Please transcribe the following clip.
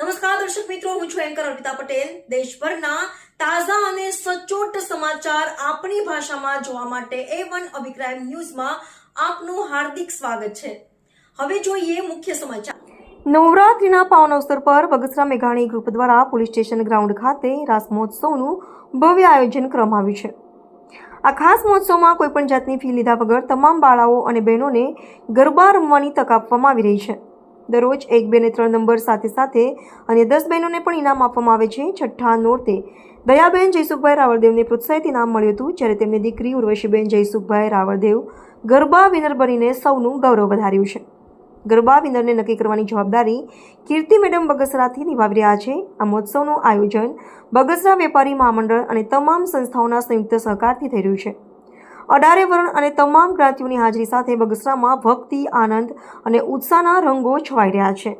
નમસ્કાર, દર્શક મિત્રો, હું છું એન્કર અર્પિતા પટેલ. દેશભરના તાજા અને સચોટ સમાચાર આપણી ભાષામાં જોવા માટે એ વન અભિપ્રાય ન્યૂઝમાં આપનું હાર્દિક સ્વાગત છે. હવે જોઈએ મુખ્ય સમાચાર. નવરાત્રીના પાવન અવસર પર બગસરા મેઘાણી ગ્રુપ દ્વારા પોલીસ સ્ટેશન ગ્રાઉન્ડ ખાતે રાસ મહોત્સવનું ભવ્ય આયોજન કરવામાં આવ્યું છે. આ ખાસ મહોત્સવમાં કોઈપણ જાતની ફી લીધા વગર તમામ બાળાઓ અને બહેનોને ગરબા રમવાની તક આપવામાં આવી રહી છે. દરરોજ એક, બે ને ત્રણ નંબર સાથે સાથે અને દસ બહેનોને પણ ઇનામ આપવામાં આવે છે છઠ્ઠા નોરતે. દયાબેન જયસુખભાઈ રાવળદેવને પ્રોત્સાહિત ઇનામ મળ્યું હતું, જ્યારે તેમની દીકરી ઉર્વશીબેન જયસુખભાઈ રાવળદેવ ગરબા વિનર બનીને સૌનું ગૌરવ વધાર્યું છે. ગરબા વિનરને નક્કી કરવાની જવાબદારી કીર્તિ મેડમ બગસરાથી નિભાવી રહ્યા છે. આ મહોત્સવનું આયોજન બગસરા વેપારી મહામંડળ અને તમામ સંસ્થાઓના સંયુક્ત સહકારથી થઈ રહ્યું છે. અડારે વરણ અને તમામ જ્ઞાતિઓની હાજરી સાથે બગસરામાં ભક્તિ, આનંદ અને ઉત્સાહના રંગો છવાઈ રહ્યા છે.